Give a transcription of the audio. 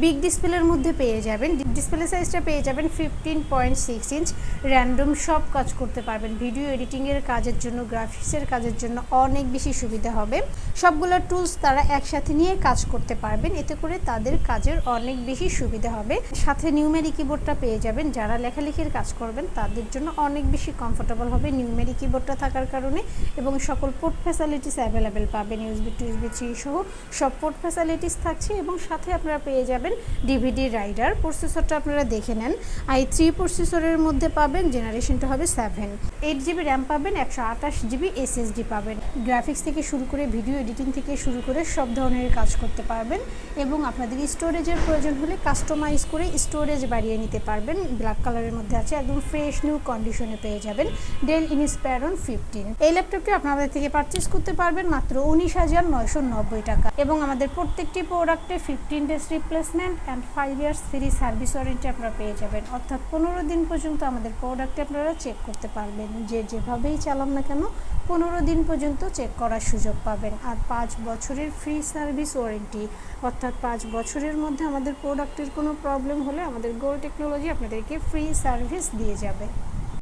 Big ডিসপ্লের মধ্যে পেয়ে যাবেন। ডিসপ্লে সাইজটা পেয়ে যাবেন fifteen point six inch random সব কাজ করতে পারবেন। ভিডিও এডিটিংয়ের কাজের জন্য গ্রাফিক্সের কাজের জন্য অনেক বেশি সুবিধা হবে। সবগুলো টুলস তারা একসাথে নিয়ে কাজ করতে পারবেন। এতে করে তাদের কাজের অনেক বেশি সুবিধা হবে। সাথে নিউমেরি কিবোর্ডটা পেয়ে যাবেন। যারা লেখালেখির কাজ করবেন, তাদের জন্য অনেক বেশি কমফোর্টেবল হবে নিউমেরি কিবোর্ডটা থাকার কারণে। এবং সকল পোর্ট ফ্যাসিলিটিস অ্যাভেলেবেল পাবেন। ইউএসবি টু ইউএসবি থ্রি সহ সব পোর্ট ফ্যাসিলিটিস থাকছে। এবং সাথে আপনারা পেয়ে যাবেন ডিভিডি রাইডার প্রসেসরটা আপনারা দেখে নেন। আই থ্রি প্রসেসরের মধ্যে পাবেন। জেনারেশনটা হবে সেভেন এইট জিবি র্যাম পাবেন, একশো আঠাশ জিবি এসএসডি পাবেন। গ্রাফিক্স থেকে শুরু করে ভিডিও এডিটিং থেকে শুরু করে সব ধরনের কাজ করতে পারবেন এবং আপনাদের স্টোরেজের প্রয়োজন হলে কাস্টমাইজ করে স্টোরেজ বাড়িয়ে নিতে পারবেন। ব্ল্যাক কালারের মধ্যে আছে, একদম ফ্রেশ, নিউ কন্ডিশনে পেয়ে যাবেন। Dell Inspiron fifteen. এই ল্যাপটপটি আপনাদের থেকে পারচেস করতে পারবেন মাত্র উনিশ হাজার নয়শো নব্বই টাকা। এবং আমাদের প্রত্যেকটি প্রোডাক্টে fifteen days replacement and five years free service warranty আপনারা পেয়ে যাবেন। অর্থাৎ পনেরো দিন পর্যন্ত আমাদের প্রোডাক্টে আপনারা চেক করতে পারবেন। যে যেভাবেই চালান না কেন, পনেরো দিন পর্যন্ত চেক করার সুযোগ পাবেন। আর পাঁচ বছরের ফ্রি সার্ভিস ওয়ারেন্টি অর্থাৎ পাঁচ বছরের মধ্যে আমাদের প্রোডাক্টের কোনো প্রবলেম হলে আমাদের গোল টেকনোলজি আপনাদেরকে ফ্রি সার্ভিস দিয়ে যাবে।